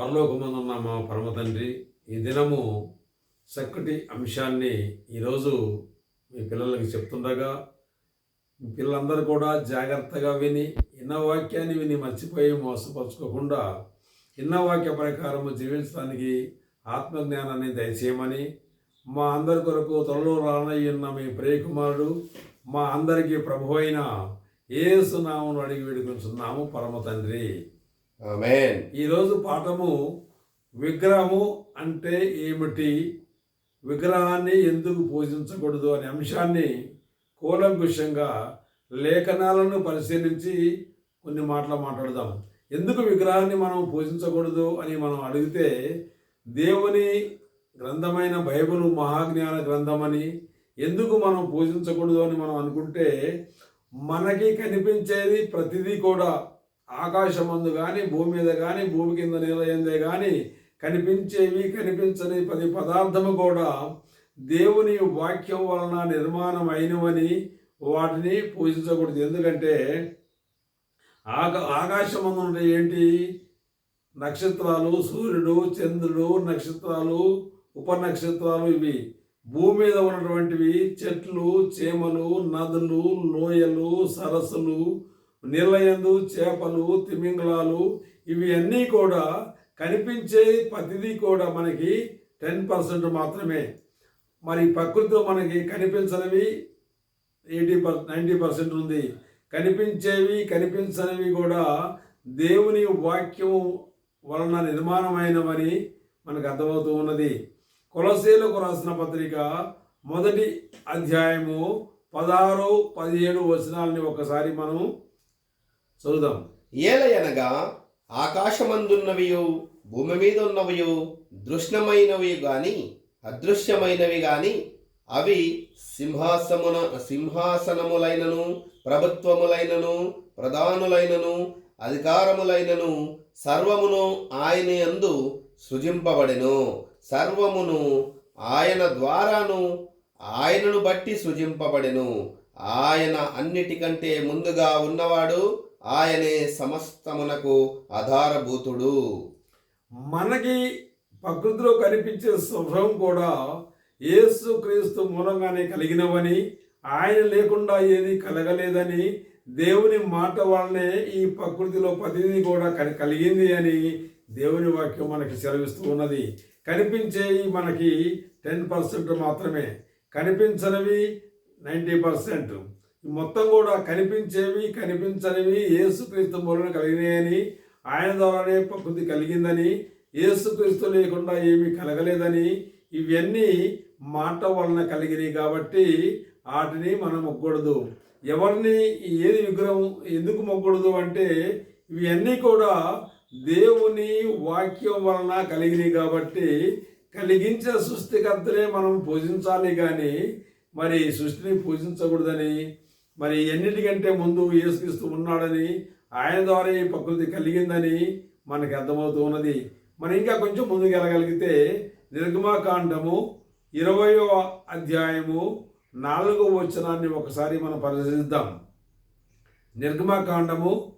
పరలోకమందున్న మా పరమ తండ్రి ఈ దినము చక్కటి అంశాన్ని ఈరోజు మీ పిల్లలకి చెప్తుండగా మీ పిల్లలందరూ కూడా జాగ్రత్తగా విని ఇన్న వాక్యాన్ని విని మర్చిపోయి మోసపరుచుకోకుండా ఇన్న వాక్య ప్రకారం జీవించడానికి ఆత్మజ్ఞానాన్ని దయచేయమని మా అందరి కొరకు త్వరలో రానయ్యున్న మీ ప్రియకుమారుడు మా అందరికీ ప్రభు అయిన ఏసునామను అడిగి వేడుకుంటున్నాము పరమ తండ్రి. ఈరోజు పాఠము విగ్రహము అంటే ఏమిటి? విగ్రహాన్ని ఎందుకు పూజించకూడదు అనే అంశాన్ని కూలంకుషంగా లేఖనాలను పరిశీలించి కొన్ని మాటలు మాట్లాడదాం ఎందుకు విగ్రహాన్ని మనం పూజించకూడదు అని మనం అడిగితే దేవుని గ్రంథమైన బైబిల్ మహాజ్ఞాన గ్రంథమని ఎందుకు మనం పూజించకూడదు అని మనం అనుకుంటే మనకి కనిపించేది ప్రతిదీ కూడా ఆకాశమందు కానీ భూమి మీద కానీ భూమి కింద నిలయందే కానీ కనిపించేవి కనిపించని పది పదార్థము కూడా దేవుని వాక్యం వలన నిర్మాణం అయినవని వాటిని పూజించకూడదు. ఎందుకంటే ఆకా ఆకాశమందు ఏంటి? నక్షత్రాలు సూర్యుడు చంద్రుడు నక్షత్రాలు ఉపనక్షత్రాలు ఇవి. భూమి మీద ఉన్నటువంటివి చెట్లు చేమలు నదులు లోయలు సరస్సులు నీళ్ళయందు చేపలు తిమింగళాలు ఇవి అన్నీ కూడా కనిపించే ప్రతిదీ కూడా మనకి టెన్ పర్సెంట్ మాత్రమే. మరి ప్రకృతిలో మనకి కనిపించనివి ఎయిటీ పర్ నైంటీ పర్సెంట్ ఉంది. కనిపించేవి కనిపించనివి కూడా దేవుని వాక్యం వలన నిర్మాణమైనవని మనకు అర్థమవుతూ ఉన్నది. కొలసీలకు రాసిన పత్రిక మొదటి అధ్యాయము పదహారు పదిహేడు వచనాలని ఒకసారి మనం చదువుదాం. ఏలయనగా ఆకాశమందున్నవియు భూమి మీద ఉన్నవియు దృశ్యమైనవి కానీ అదృశ్యమైనవి కానీ అవి సింహాసమున సింహాసనములైనను ప్రభుత్వములైనను ప్రధానులైనను అధికారములైనను సర్వమును ఆయన యందు సృజింపబడెను. సర్వమును ఆయన ద్వారాను ఆయనను బట్టి సృజింపబడెను. ఆయన అన్నిటికంటే ముందుగా ఉన్నవాడు ఆయనే సమస్తమునకు ఆధారభూతుడు. మనకి ప్రకృతిలో కనిపించే శుభ్రం కూడా యేసు క్రీస్తు మూలంగానే కలిగినవని ఆయన లేకుండా ఏది కలగలేదని దేవుని మాట వల్లనే ఈ ప్రకృతిలో ప్రతిదీ కూడా కలిగింది అని దేవుని వాక్యం మనకి సెలవిస్తూ ఉన్నది. కనిపించేవి మనకి టెన్ పర్సెంట్ మాత్రమే. కనిపించనివి నైంటీ పర్సెంట్. మొత్తం కూడా కనిపించేవి కనిపించనివి ఏసుక్రీస్తు మూలన కలిగినాయని ఆయన ద్వారానే ప్రకృతి కలిగిందని ఏసుక్రీస్తు లేకుండా ఏమీ కలగలేదని ఇవన్నీ మాట వలన కలిగినాయి కాబట్టి వాటిని మనం మొక్కకూడదు ఎవరిని ఏది విగ్రహం ఎందుకు మొక్కకూడదు అంటే ఇవన్నీ కూడా దేవుని వాక్యం వలన కలిగినాయి కాబట్టి కలిగించే సృష్టికర్తనే మనం పూజించాలి కానీ మరి సృష్టిని పూజించకూడదని మరి ఎన్నిటికంటే ముందు యేసుక్రీస్తు ఉన్నాడని ఆయన ద్వారా ఈ ప్రకృతి కలిగిందని మనకి అర్థమవుతూ ఉన్నది. మనం ఇంకా కొంచెం ముందుకు వెళ్ళగలిగితే నిర్గమాకాండము ఇరవయో అధ్యాయము నాలుగవ వచనాన్ని ఒకసారి మనం పరిశీలిద్దాం. నిర్గమాకాండము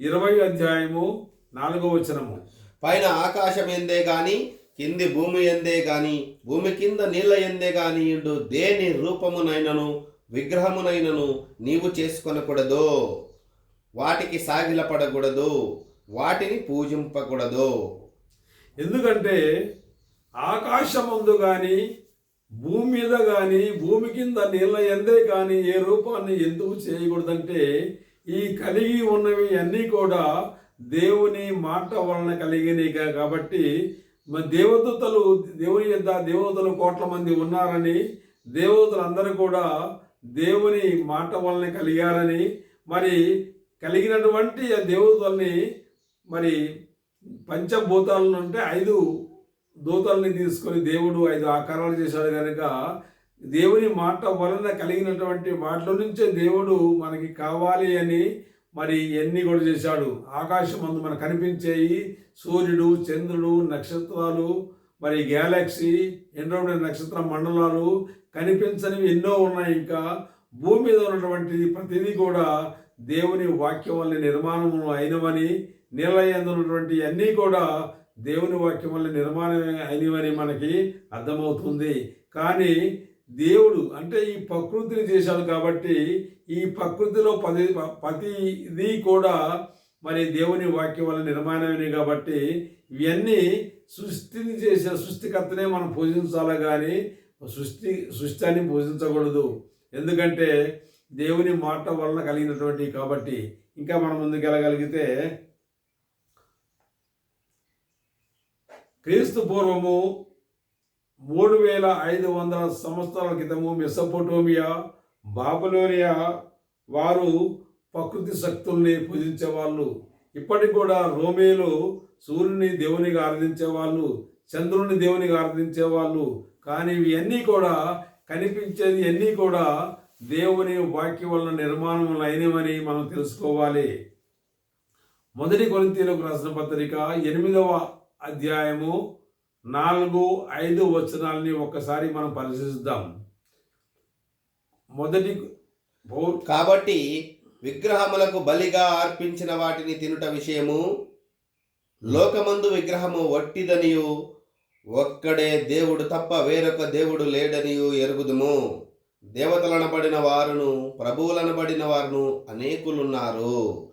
ఇరవై అధ్యాయము నాలుగవ వచనము. పైన ఆకాశం ఎందే గాని కింది భూమి ఎందే గాని భూమి కింద నీళ్ళ ఎందే గాని దేని రూపమునైనను విగ్రహమునైనను నీవు చేసుకొనకూడదు. వాటికి సాగిలపడకూడదు. వాటిని పూజింపకూడదు. ఎందుకంటే ఆకాశమందు కానీ భూమి మీద కానీ భూమి కింద నీళ్ళ ఎందే కానీ ఏ రూపాన్ని ఎందుకు చేయకూడదంటే ఈ కలిగి ఉన్నవి అన్నీ కూడా దేవుని మాట వలన కలిగినవి కాబట్టి మరి దేవదూతలు దేవుని యొద్ద దేవతలు కోట్ల మంది ఉన్నారని దేవతలు అందరూ కూడా దేవుని మాట వలన కలిగారని మరి కలిగినటువంటి ఆ దేవతల్ని మరి పంచభూతాలను అంటే ఐదు దూతల్ని తీసుకొని దేవుడు ఐదు ఆకారాలు చేశాడు కనుక దేవుని మాట వలన కలిగినటువంటి వాటిలో నుంచే దేవుడు మనకి కావాలి అని మరి ఎన్ని కూడా చేశాడు. ఆకాశం అందు మనకు కనిపించేయి సూర్యుడు చంద్రుడు నక్షత్రాలు మరి గ్యాలక్సీ ఎన్నో నక్షత్ర మండలాలు కనిపించనివి ఎన్నో ఉన్నాయి. ఇంకా భూమి మీద ఉన్నటువంటి ప్రతిదీ కూడా దేవుని వాక్యం వల్ల నిర్మాణము అయినవని నిలయందున్నటువంటి అన్నీ కూడా దేవుని వాక్యం వల్ల నిర్మాణం అయినవని మనకి అర్థమవుతుంది. కానీ దేవుడు అంటే ఈ ప్రకృతిని చేశాడు కాబట్టి ఈ ప్రకృతిలో పది ప్రతిదీ కూడా మరి దేవుని వాక్యం వల్ల నిర్మాణమైనవి కాబట్టి ఇవన్నీ సృష్టిని చేసే సృష్టికర్తనే మనం పూజించాలి కానీ సృష్టి సృష్టిని పూజించకూడదు. ఎందుకంటే దేవుని మాట వలన కలిగినటువంటి కాబట్టి ఇంకా మనం ముందుకెళ్ళగలిగితే క్రీస్తు పూర్వము మూడు వేల ఐదు వందల సంవత్సరాల క్రితము మెసపోటోమియా బాబులోనియా వారు ప్రకృతి శక్తుల్ని పూజించేవాళ్ళు. ఇప్పటికి కూడా రోమేలు సూర్యుని దేవునిగా ఆరాధించేవాళ్ళు చంద్రుని దేవునిగా ఆరాధించేవాళ్ళు కానీ ఇవన్నీ కూడా కనిపించేది అన్నీ కూడా దేవుని వాక్యం వలన నిర్మాణం అయినవని మనం తెలుసుకోవాలి. మొదటి కొరింతీలకు రాసిన పత్రిక ఎనిమిదవ అధ్యాయము నాలుగు ఐదు వచనాలని ఒక్కసారి మనం పరిశీలిద్దాం. మొదటి కాబట్టి విగ్రహములకు బలిగా అర్పించిన వాటిని తినుట విషయము లోకమందు విగ్రహము వట్టిదనియు ఒక్కడే దేవుడు తప్ప వేరొక దేవుడు లేడనియు ఎరుగుదుము. దేవతలనబడిన వారును ప్రభువులనబడిన వారును అనేకులున్నారు.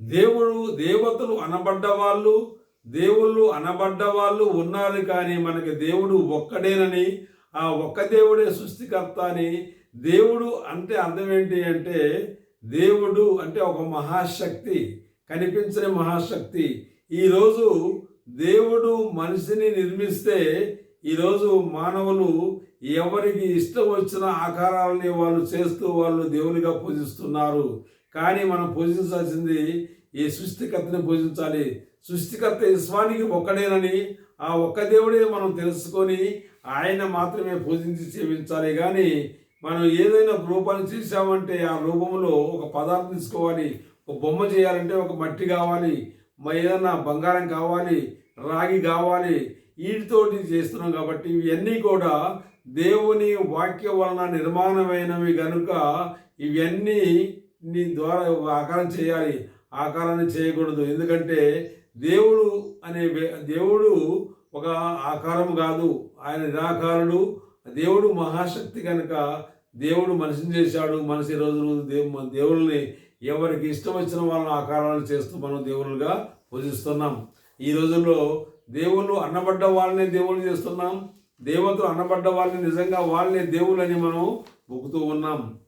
దేవుడు దేవతలు అనబడ్డ వాళ్ళు దేవుళ్ళు అనబడ్డ వాళ్ళు ఉన్నారు కానీ మనకి దేవుడు ఒక్కడేనని ఆ ఒక్క దేవుడే సృష్టికర్త అని దేవుడు అంటే అర్థం ఏంటి అంటే దేవుడు అంటే ఒక మహాశక్తి కనిపించని మహాశక్తి. ఈరోజు దేవుడు మనిషిని నిర్మిస్తే ఈరోజు మానవులు ఎవరికి ఇష్టం వచ్చిన ఆకారాలని వాళ్ళు చేస్తూ వాళ్ళు దేవునిగా పూజిస్తున్నారు. కానీ మనం పూజించాల్సింది ఈ సృష్టికర్తని పూజించాలి. సృష్టికర్త విశ్వానికి ఒక్కడేనని ఆ ఒక్క దేవుడే మనం తెలుసుకొని ఆయన మాత్రమే పూజించి సేవించాలి. కానీ మనం ఏదైనా రూపాన్ని చేసామంటే ఆ రూపంలో ఒక పదార్థం తీసుకోవాలి. ఒక బొమ్మ చేయాలంటే ఒక మట్టి కావాలి. ఏదన్నా బంగారం కావాలి రాగి కావాలి వీటితోటి చేస్తున్నాం కాబట్టి ఇవన్నీ కూడా దేవుని వాక్య వలన నిర్మాణమైనవి కనుక ఇవన్నీ నీ ద్వారా ఆకారం చేయాలి. ఆకారాన్ని చేయకూడదు. ఎందుకంటే దేవుడు అనే దేవుడు ఒక ఆకారం కాదు. ఆయన నిరాకారుడు. దేవుడు మహాశక్తి కనుక దేవుడు మనిషిని చేశాడు. మనిషి రోజులు రోజు దేవుని ఎవరికి ఇష్టం వచ్చిన వాళ్ళని ఆకారాలు చేస్తూ మనం దేవుళ్ళుగా పూజిస్తున్నాం. ఈ రోజుల్లో దేవుళ్ళు అన్నబడ్డ వాళ్ళనే దేవుళ్ళు చేస్తున్నాం. దేవతలు అన్నబడ్డ వాళ్ళని నిజంగా వాళ్ళని దేవుళ్ళని మనం మొక్కుతూ ఉన్నాం.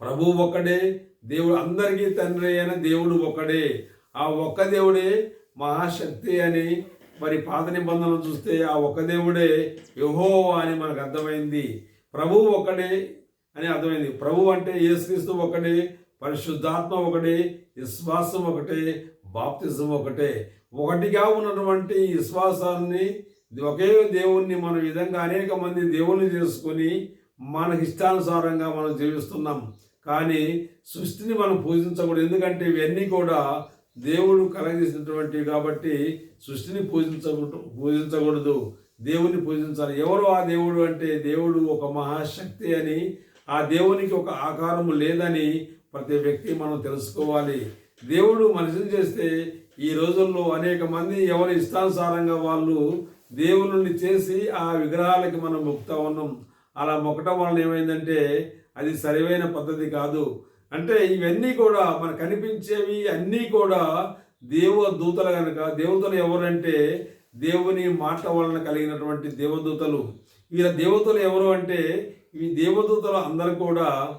ప్రభువు ఒక్కడే దేవుడు అందరికీ తండ్రి అయిన దేవుడు ఒక్కడే. ఆ ఒక్క దేవుడే మహాశక్తి అని మరి పాత నిబంధనలు చూస్తే ఆ ఒక్క దేవుడే యహో అని మనకు అర్థమైంది. ప్రభువు ఒక్కడే అని అర్థమైంది. ప్రభు అంటే యేసుక్రీస్తు ఒక్కడే పరిశుద్ధాత్మ ఒకటే విశ్వాసం ఒకటే బాప్తిజం ఒకటే. ఒకటిగా ఉన్నటువంటి విశ్వాసాన్ని ఒకే దేవుణ్ణి మనం విధంగా అనేక మంది దేవుణ్ణి చేసుకొని మనకి ఇష్టానుసారంగా మనం జీవిస్తున్నాం. కానీ సృష్టిని మనం పూజించకూడదు. ఎందుకంటే ఇవన్నీ కూడా దేవుడు కలగజేసినటువంటివి కాబట్టి సృష్టిని పూజించకూడదు పూజించకూడదు. దేవుణ్ణి పూజించాలి. ఎవరు ఆ దేవుడు అంటే? దేవుడు ఒక మహాశక్తి అని ఆ దేవునికి ఒక ఆకారము లేదని ప్రతి వ్యక్తి మనం తెలుసుకోవాలి. దేవుడు మనిషిని చేస్తే ఈ రోజుల్లో అనేక మంది ఎవరి ఇష్టానుసారంగా వాళ్ళు దేవుని చేసి ఆ విగ్రహాలకి మనం మొక్కుతా ఉన్నాం. అలా మొక్కటం వలన ఏమైందంటే అది సరైన పద్ధతి కాదు. అంటే ఇవన్నీ కూడా మనకు కనిపించేవి అన్నీ కూడా దేవదూతలు కనుక దేవతలు ఎవరంటే దేవుని మాట వలన కలిగినటువంటి దేవదూతలు. వీళ్ళ దేవతలు ఎవరు అంటే ఈ దేవదూతలు అందరూ కూడా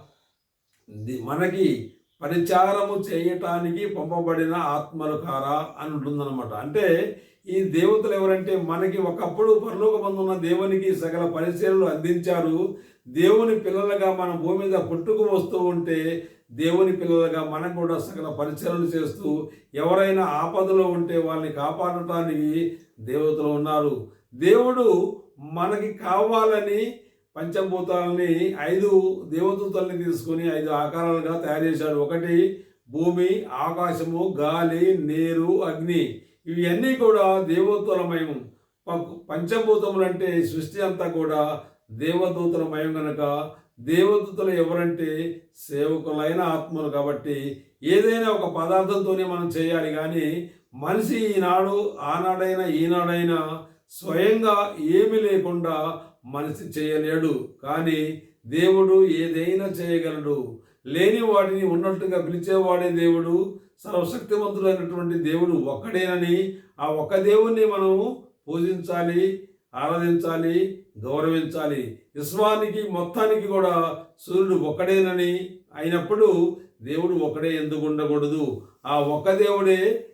మనకి పరిచారము చేయటానికి పంపబడిన ఆత్మలు కారా అని ఉంటుందన్నమాట. అంటే ఈ దేవతలు ఎవరంటే మనకి ఒకప్పుడు పరలోకమందున్న దేవునికి సకల పరిచయలు అందించారు. దేవుని పిల్లలుగా మన భూమి మీద పుట్టుకు వస్తూ ఉంటే దేవుని పిల్లలుగా మనం కూడా సకల పరిచయలు చేస్తూ ఎవరైనా ఆపదలో ఉంటే వాళ్ళని కాపాడటానికి దేవతలు ఉన్నారు. దేవుడు మనకి కావాలని పంచభూతాలని ఐదు దేవదూతల్ని తీసుకొని ఐదు ఆకారాలుగా తయారు చేశాడు. ఒకటి భూమి ఆకాశము గాలి నీరు అగ్ని. ఇవన్నీ కూడా దేవదూతలమయం ప- పంచభూతములు అంటే సృష్టి అంతా కూడా దేవదూతలమయం కనుక దేవదూతలు ఎవరంటే సేవకులైన ఆత్మలు కాబట్టి ఏదైనా ఒక పదార్థంతోనే మనం చేయాలి. కానీ మనిషి ఈనాడు ఆనాడైనా ఈనాడైనా స్వయంగా ఏమీ లేకుండా మనిషి చేయలేడు. కానీ దేవుడు ఏదైనా చేయగలడు. లేని వాడిని ఉన్నట్టుగా పిలిచేవాడే దేవుడు సర్వశక్తివంతుడైనటువంటి దేవుడు ఒక్కడేనని ఆ ఒక్క దేవుణ్ణి మనము పూజించాలి ఆరాధించాలి గౌరవించాలి. విశ్వానికి మొత్తానికి కూడా సూర్యుడు ఒక్కడేనని అయినప్పుడు దేవుడు ఒక్కడే ఎందుకు ఉండకూడదు? ఆ ఒక్క దేవుడే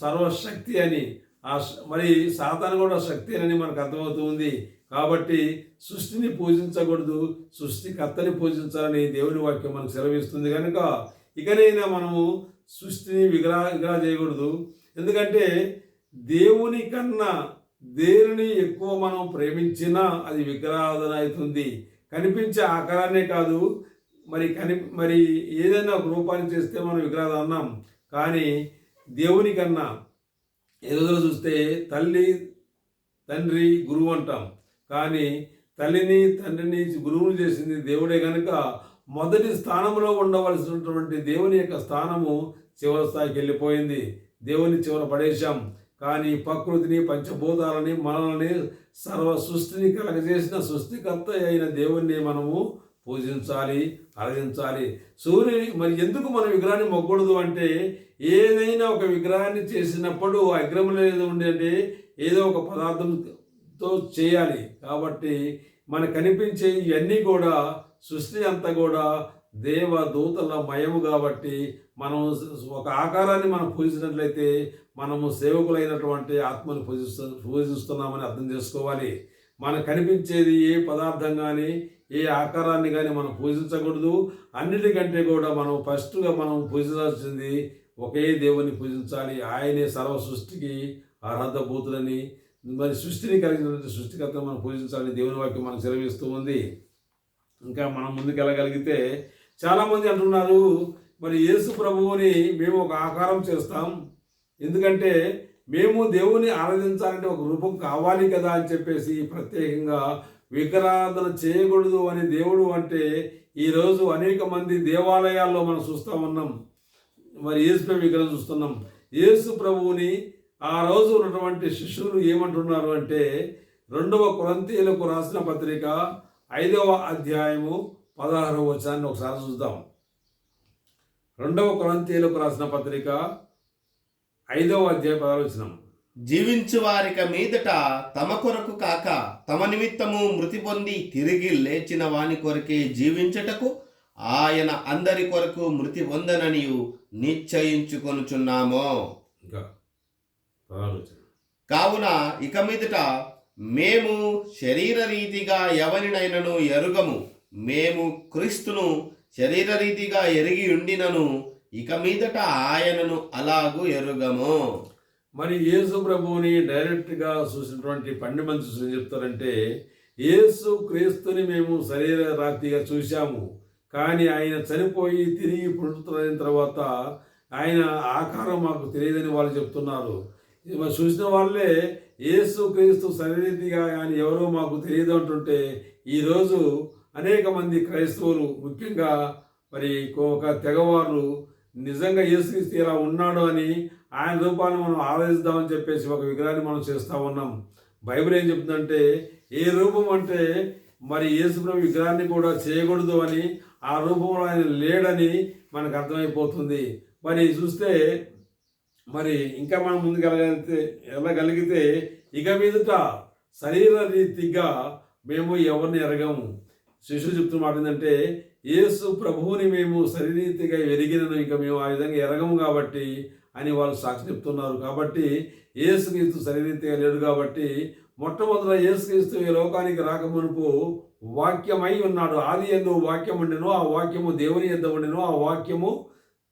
సర్వశక్తి అని. ఆ శ- మరి సాతాను కూడా శక్తి అని మనకు అర్థమవుతుంది. కాబట్టి సృష్టిని పూజించకూడదు సృష్టికర్తని పూజించాలని దేవుని వాక్యం మనకు సెలవిస్తుంది కనుక ఇకనైనా మనము సృష్టిని విగ్రహ విగ్రహ చేయకూడదు. ఎందుకంటే దేవుని కన్నా దేనిని ఎక్కువ మనం ప్రేమించినా అది విగ్రహాధన అవుతుంది. కనిపించే ఆకారాన్నే కాదు మరి కని మరి ఏదైనా ఒక రూపాన్ని చేస్తే మనం విగ్రహాలు అన్నాం. కానీ దేవుని కన్నా ఈ రోజులో చూస్తే తల్లి తండ్రి గురువు అంటాం. కానీ తల్లిని తండ్రిని గురువుని చేసింది దేవుడే కనుక మొదటి స్థానంలో ఉండవలసినటువంటి దేవుని యొక్క స్థానము చివరి స్థాయికి వెళ్ళిపోయింది. దేవుని చివర పడేశాం. కానీ ప్రకృతిని పంచభూతాలని మనల్ని సర్వ సృష్టిని కలగజేసిన సృష్టికర్త అయిన దేవుణ్ణి మనము పూజించాలి ఆరాధించాలి సూర్యుని మరి ఎందుకు మన విగ్రహాన్ని మొక్కకూడదు అంటే ఏదైనా ఒక విగ్రహాన్ని చేసినప్పుడు ఆ విగ్రహం ఏదో ఉండేది ఏదో ఒక పదార్థంతో చేయాలి. కాబట్టి మనకు కనిపించే ఇవన్నీ కూడా సృష్టి అంతా కూడా దేవ దూతల మయము కాబట్టి మనం ఒక ఆకారాన్ని మనం పూజించినట్లయితే మనము సేవకులైనటువంటి ఆత్మను పూజిస్తు పూజిస్తున్నామని అర్థం చేసుకోవాలి. మనకు కనిపించేది ఏ పదార్థం కానీ ఏ ఆకారాన్ని కానీ మనం పూజించకూడదు. అన్నిటికంటే కూడా మనం ఫస్ట్గా మనం పూజించాల్సింది ఒకే దేవుని పూజించాలి. ఆయనే సర్వ సృష్టికి అర్హత మరి సృష్టిని కలిగినటువంటి సృష్టికర్త మనం పూజించాలని దేవుని వాక్యం మనకు సెలవిస్తూ ఉంది. ఇంకా మనం ముందుకు వెళ్ళగలిగితే చాలామంది అంటున్నారు మరి యేసు ప్రభువుని మేము ఒక ఆకారం చేస్తాం. ఎందుకంటే మేము దేవుని ఆరాధించాలంటే ఒక రూపం కావాలి కదా అని చెప్పేసి ప్రత్యేకంగా విగ్రహారాధన చేయకూడదు అని దేవుడు అంటే ఈరోజు అనేక మంది దేవాలయాల్లో మనం చూస్తూ ఉన్నాం. మరి యేసుపై విగ్రహం చూస్తున్నాం. యేసు ప్రభువుని ఆ రోజు ఉన్నటువంటి శిష్యులు ఏమంటున్నారు అంటే రెండవ కొరంతీయులకు రాసిన పత్రిక ఐదవ అధ్యాయము పదహారవ వచనాన్ని ఒకసారి చూద్దాం. రెండవ కొరంతీయులకు రాసిన పత్రిక ఐదవ అధ్యాయ పదహారు వచనం. జీవించు వారిక మీదట తమ కొరకు కాక తమ నిమిత్తము మృతి పొంది తిరిగి లేచిన వాని కొరకే జీవించుటకు ఆయన అందరి కొరకు మృతి పొందననియు నిశ్చయించుకొనుచున్నామో. కావున ఇక మీదట మేము శరీర రీతిగా ఎవరినైనను ఎరుగము మేము క్రీస్తును శరీర రీతిగా ఎరిగి ఉండినను ఇక మీదట ఆయనను అలాగు ఎరుగము. మరి యేసు ప్రభువుని డైరెక్ట్గా చూసినటువంటి పండి మంచి చెప్తారంటే యేసు క్రీస్తుని మేము శరీర రాతిగా చూశాము. కానీ ఆయన చనిపోయి తిరిగి పుట్టుతున్న తర్వాత ఆయన ఆకారం మాకు తెలియదని వాళ్ళు చెప్తున్నారు. చూసిన వాళ్ళే యేసు క్రీస్తు శరీరీతిగా ఆయన ఎవరో మాకు తెలియదు అంటుంటే ఈరోజు అనేక మంది క్రైస్తవులు ముఖ్యంగా మరి ఒక తెగవారు నిజంగా యేసుక్రీస్తు ఇలా ఉన్నాడు అని ఆయన రూపాన్ని మనం ఆరాధిద్దామని చెప్పేసి ఒక విగ్రహాన్ని మనం చేస్తూ ఉన్నాం. బైబిల్ ఏం చెప్తుందంటే ఏ రూపం అంటే మరి యేసుప్రభు విగ్రహాన్ని కూడా చేయకూడదు అని ఆ రూపంలో ఆయన లేడని మనకు అర్థమైపోతుంది. మరి చూస్తే మరి ఇంకా మనం ముందుకెళ్ళగలిగితే వెళ్ళగలిగితే ఇక మీదట శరీర రీతిగా మేము ఎవరిని ఎరగము. శిష్యులు చెప్తున్న మాట ఏంటంటే యేసు ప్రభువుని మేము శరీరీతిగా ఎరిగినను ఇక మేము ఆ విధంగా ఎరగము కాబట్టి అని వాళ్ళు సాక్షి చెప్తున్నారు. కాబట్టి ఏసుక్రీస్తు శరీరీతిగా లేడు కాబట్టి మొట్టమొదట ఏసుక్రీస్తు ఈ లోకానికి రాకమునుపు వాక్యమై ఉన్నాడు. ఆది ఎందు వాక్యం ఉండెను ఆ వాక్యము దేవుని యొద్ద ఉండెను ఆ వాక్యము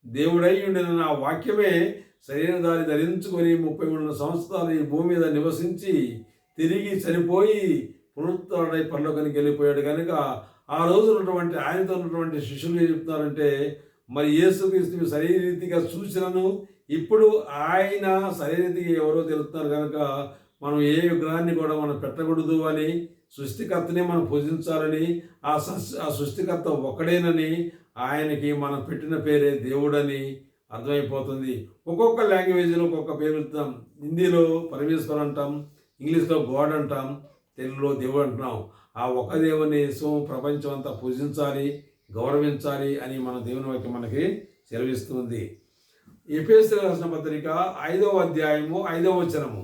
దేవుడై ఉండెను. ఆ వాక్యమే శరీరధారి ధరించుకొని ముప్పై మూడు సంవత్సరాలు ఈ భూమి మీద నివసించి తిరిగి చనిపోయి పునరుత్డై పరలోకానికి వెళ్ళిపోయాడు. కనుక ఆ రోజు ఉన్నటువంటి ఆయనతో ఉన్నటువంటి శిష్యులు ఏం చెప్తున్నారంటే మరి యేసుక్రీస్తు శరీరీతిగా చూసినను ఇప్పుడు ఆయన శరీరీతిగా ఎవరో తెలుస్తున్నారు కనుక మనం ఏ విగ్రహాన్ని కూడా మనం పెట్టకూడదు అని సృష్టికర్తనే మనం పూజించాలని ఆ సస్ ఆ సృష్టికర్త ఒక్కడేనని ఆయనకి మనం పెట్టిన పేరే దేవుడని అర్థమైపోతుంది. ఒక్కొక్క లాంగ్వేజ్లో ఒక్కొక్క పేరు ఇస్తాం హిందీలో పరమేశ్వర్ అంటాం ఇంగ్లీష్లో గాడ్ అంటాం తెలుగులో దేవుడు అంటున్నాం. ఆ ఒక్క దేవుని సో ప్రపంచం అంతా పూజించాలి. గౌరవించాలి అని మన దేవుని వాక్యం మనకి సెలవిస్తుంది. ఎపిఎస్సీ రాసిన పత్రిక ఐదవ అధ్యాయము ఐదవ వచనము.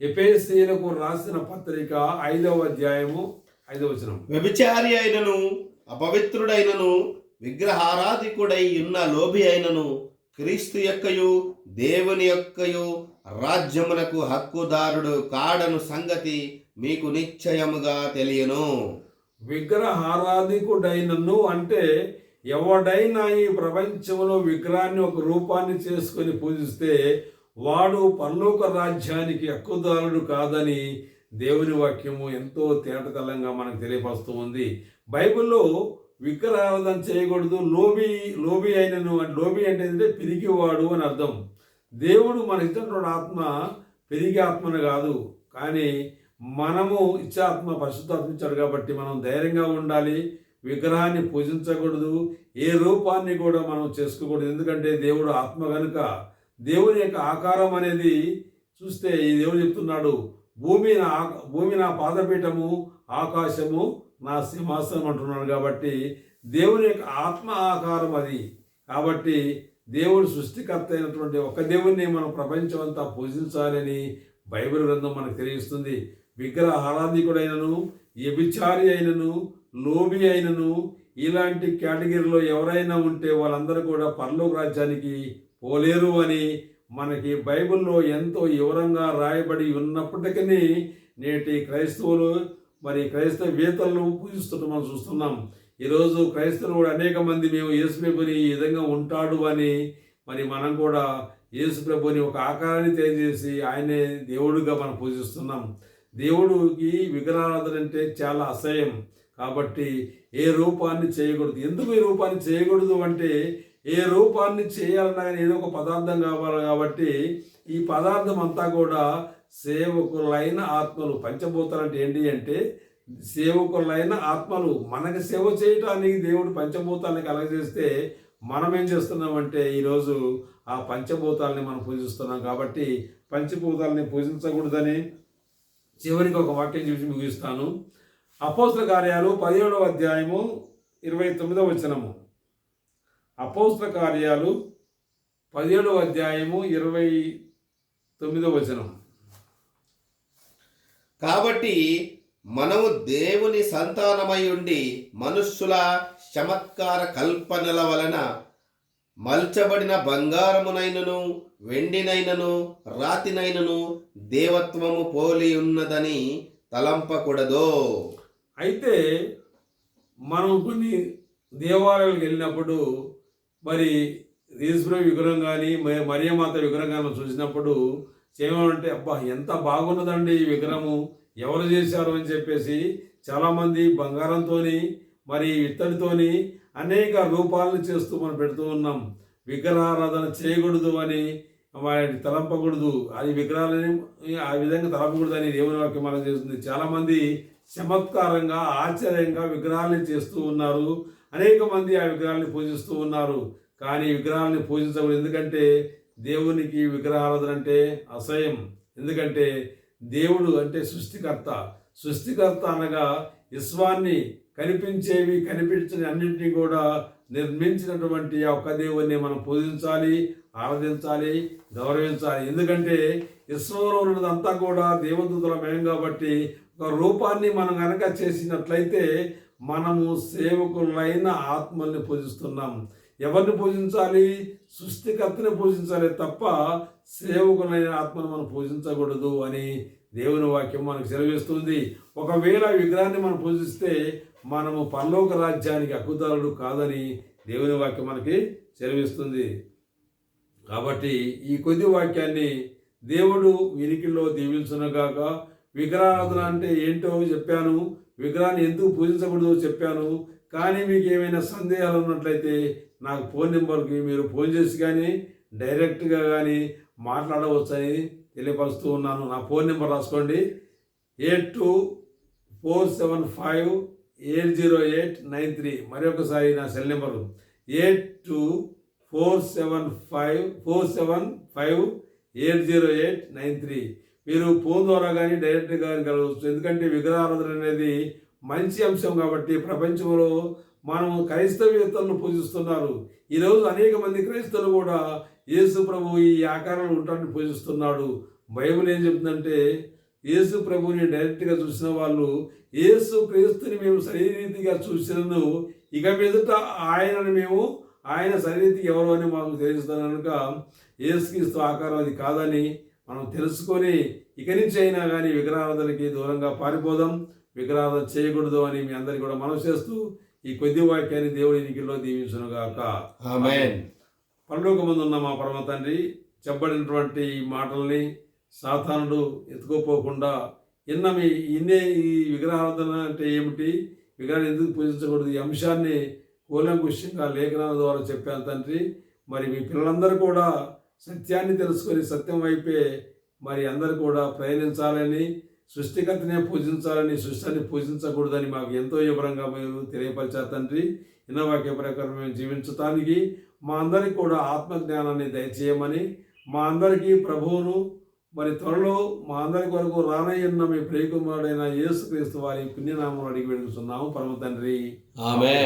ఎపిఎస్సీలకు రాసిన పత్రిక ఐదవ అధ్యాయము ఐదవ వచనం వ్యభిచారి అయినను అపవిత్రుడైనను విగ్రహారాధికుడై ఉన్న లోభి అయినను క్రీస్తు యొక్కయు దేవుని యొక్కయు రాజ్యమునకు హక్కుదారుడు కాడను సంగతి మీకు నిశ్చయముగా తెలియను. విగ్రహారాధికుడైనను అంటే ఎవడైనా ఈ ప్రపంచంలో విగ్రహాన్ని ఒక రూపాన్ని చేసుకొని పూజిస్తే వాడు పరలోక రాజ్యానికి హక్కుదారుడు కాదని దేవుని వాక్యము ఎంతో తేటతెల్లంగా మనకు తెలియపరుస్తూ ఉంది. బైబిల్లో విగ్రహారాధన చేయకూడదు. లోబి లోబి అయినను లోబి అంటే ఏంటంటే పిరిగివాడు అని అర్థం. దేవుడు మన ఇచ్చినటువంటి ఆత్మ పెరిగే ఆత్మను కాదు. కానీ మనము ఇచ్చాత్మ ఆత్మ పరిశుద్ధాత్మ ఇచ్చాడు కాబట్టి మనం ధైర్యంగా ఉండాలి విగ్రహాన్ని పూజించకూడదు ఏ రూపాన్ని కూడా మనం చేసుకోకూడదు. ఎందుకంటే దేవుడు ఆత్మ కనుక దేవుని యొక్క ఆకారం అనేది చూస్తే ఈ దేవుడు చెప్తున్నాడు భూమి నా భూమి నా పాదపీఠము ఆకాశము నా సింహాసనం అంటున్నాడు కాబట్టి దేవుని యొక్క ఆత్మ ఆకారం అది. కాబట్టి దేవుడు సృష్టికర్త అయినటువంటి ఒక దేవుణ్ణి మనం ప్రపంచం అంతా పూజించాలని బైబిల్ గ్రంథం మనకు తెలియజేస్తుంది. విగ్రహ ఆరాధికుడైనను వ్యభిచారి అయినను లోబి అయినను ఇలాంటి కేటగిరీలో ఎవరైనా ఉంటే వాళ్ళందరూ కూడా పర్లోక రాజ్యానికి పోలేరు అని మనకి బైబిల్లో ఎంతో వివరంగా రాయబడి ఉన్నప్పటికీ నేటి క్రైస్తవులు మరి క్రైస్తవేతలను పూజిస్తుంటే మనం చూస్తున్నాం. ఈరోజు క్రైస్తవులు కూడా అనేక మంది మేము యేసుప్రభుని ఈ విధంగా ఉంటాడు అని మరి మనం కూడా యేసుప్రభుని ఒక ఆకారాన్ని తెలియజేసి ఆయనే దేవుడిగా మనం పూజిస్తున్నాం. దేవుడికి విగ్రహారాధన అంటే చాలా అసహ్యం. కాబట్టి ఏ రూపాన్ని చేయకూడదు. ఎందుకు ఈ రూపాన్ని చేయకూడదు అంటే ఏ రూపాన్ని చేయాలన్నా కానీ ఏదో ఒక పదార్థం కావాలి కాబట్టి ఈ పదార్థం అంతా కూడా సేవకులైన ఆత్మలు. పంచభూతాలు అంటే ఏంటి అంటే సేవకులైన ఆత్మలు. మనకి సేవ చేయటానికి దేవుడు పంచభూతాలని కలగజేస్తే మనం ఏం చేస్తున్నామంటే ఈరోజు ఆ పంచభూతాలని మనం పూజిస్తున్నాం. కాబట్టి పంచభూతాలని పూజించకూడదని చివరికి ఒక వాక్యం చూసి ముగిస్తాను. అపోస్తుల కార్యాలు పదిహేడవ అధ్యాయము ఇరవై తొమ్మిదవ వచనము. అపోస్తుల కార్యాలు పదిహేడవ అధ్యాయము ఇరవై తొమ్మిదవ వచనం కాబట్టి మనము దేవుని సంతానమై ఉండి మనుష్యుల చమత్కార కల్పనల వలన మల్చబడిన బంగారమునైనను వెండినైనను రాతినైనను దేవత్వము పోలి ఉన్నదని తలంపకూడదు. అయితే మనం కొన్ని దేవాలయాలకు వెళ్ళినప్పుడు మరి ఈశ్వర విగ్రహం కానీ మరియమాత విగ్రహం కానీ చూసినప్పుడు ఏమంటే అబ్బా ఎంత బాగున్నదండి ఈ విగ్రహము ఎవరు చేశారు అని చెప్పేసి చాలామంది బంగారంతోని మరి ఇత్తడితోని అనేక రూపాలను చేస్తూ మనం పెడుతూ ఉన్నాం. విగ్రహారాధన చేయకూడదు అని వాటిని తలంపకూడదు. అది విగ్రహాలని ఆ విధంగా తలంపకూడదు అని దేవుని వాక్యం మనం చేస్తుంది. చాలామంది చమత్కారంగా ఆశ్చర్యంగా విగ్రహాలని చేస్తూ ఉన్నారు. అనేక మంది ఆ విగ్రహాలని పూజిస్తూ ఉన్నారు. కానీ విగ్రహాలని పూజించకూడదు. ఎందుకంటే దేవునికి విగ్రహారాధన అంటే అసహ్యం. ఎందుకంటే దేవుడు అంటే సృష్టికర్త. సృష్టికర్త అనగా విశ్వాన్ని కనిపించేవి కనిపించని అన్నింటినీ కూడా నిర్మించినటువంటి ఆ ఒక్క దేవుణ్ణి మనం పూజించాలి ఆరాధించాలి గౌరవించాలి. ఎందుకంటే విశ్వంలో ఉన్నదంతా కూడా దేవదూతలమయం కాబట్టి ఒక రూపాన్ని మనం కనుక చేసినట్లయితే మనము సేవకులైన ఆత్మల్ని పూజిస్తున్నాం. ఎవరిని పూజించాలి? సృష్టికర్తని పూజించాలి తప్ప సేవకులైన ఆత్మను మనం పూజించకూడదు అని దేవుని వాక్యం మనకు సెలవిస్తుంది. ఒకవేళ విగ్రహాన్ని మనం పూజిస్తే మనము పరలోక రాజ్యానికి హక్కుదారుడు కాదని దేవుని వాక్యం మనకి సెలవిస్తుంది. కాబట్టి ఈ కొద్ది వాక్యాన్ని దేవుడు వినికిలో దీవించునగాక విగ్రహారాధన అంటే ఏంటో చెప్పాను. విగ్రహాన్ని ఎందుకు పూజించకూడదో చెప్పాను. కానీ మీకు ఏమైనా సందేహాలు ఉన్నట్లయితే నాకు ఫోన్ నెంబర్కి మీరు ఫోన్ చేసి కానీ డైరెక్ట్గా కానీ మాట్లాడవచ్చని తెలియపరుస్తూ ఉన్నాను. నా ఫోన్ నెంబర్ రాసుకోండి. Eight two four seven five eight zero eight nine three. మరి ఒకసారి నా cell number eight two four seven five four seven five eight zero eight nine three. మీరు ఫోన్ ద్వారా కానీ డైరెక్ట్గా కలవచ్చు. ఎందుకంటే విగ్రహారాధన అనేది మంచి అంశం కాబట్టి ప్రపంచంలో మనం క్రైస్తవేత్తలను పూజిస్తున్నారు. ఈరోజు అనేక మంది క్రైస్తవులు కూడా యేసు ప్రభు ఈ ఆకారంలో ఉంటాడని పూజిస్తున్నాడు. బైబిల్ ఏం చెప్తుందంటే యేసు ప్రభుని డైరెక్ట్గా చూసిన వాళ్ళు యేసు క్రీస్తుని మేము శరీరీతిగా చూసినను ఇక మీదట ఆయనను మేము ఆయన శరీరీతికి ఎవరు అని మాకు తెలుస్తాను కనుక యేసుక్రీస్తు ఆకారం అది కాదని మనం తెలుసుకొని ఇక నుంచి అయినా కానీ విగ్రహారాధనకి దూరంగా పారిపోదాం. విగ్రహారాధన చేయకూడదు అని మీ అందరికీ కూడా మనం చేస్తూ ఈ కొద్ది వాక్యాన్ని దేవుడి ఎన్నికల్లో దీవించునుగాక. ఆమెన్. పరలోకమందున్న మా పరమ తండ్రి చెప్పబడినటువంటి ఈ మాటల్ని సాతానుడు ఎత్తుకోపోకుండా ఇన్న మీ ఇన్నే ఈ విగ్రహారాధన అంటే ఏమిటి? విగ్రహాన్ని ఎందుకు పూజించకూడదు? ఈ అంశాన్ని కూలంకుష్యంగా లేఖనాల ద్వారా చెప్పాను తండ్రి. మరి మీ పిల్లలందరూ కూడా సత్యాన్ని తెలుసుకొని సత్యం వైపే మరి అందరూ కూడా ప్రయాణించాలని సృష్టికర్తనే పూజించాలని సృష్టిని పూజించకూడదని మాకు ఎంతో వివరంగా మీరు తెలియపరిచారు తండ్రి. ఇన్న వాక్య ప్రకారం మేము జీవించటానికి మా అందరికి కూడా ఆత్మజ్ఞానాన్ని దయచేయమని మా అందరికీ ప్రభువును మరి త్వరలో మా అందరి కొరకు రానయ్యన్న మీ ప్రియకుమారుడైన యేసుక్రీస్తు వారి పుణ్యనామం అడిగి వెళ్తున్నాము పరమ తండ్రి. ఆమె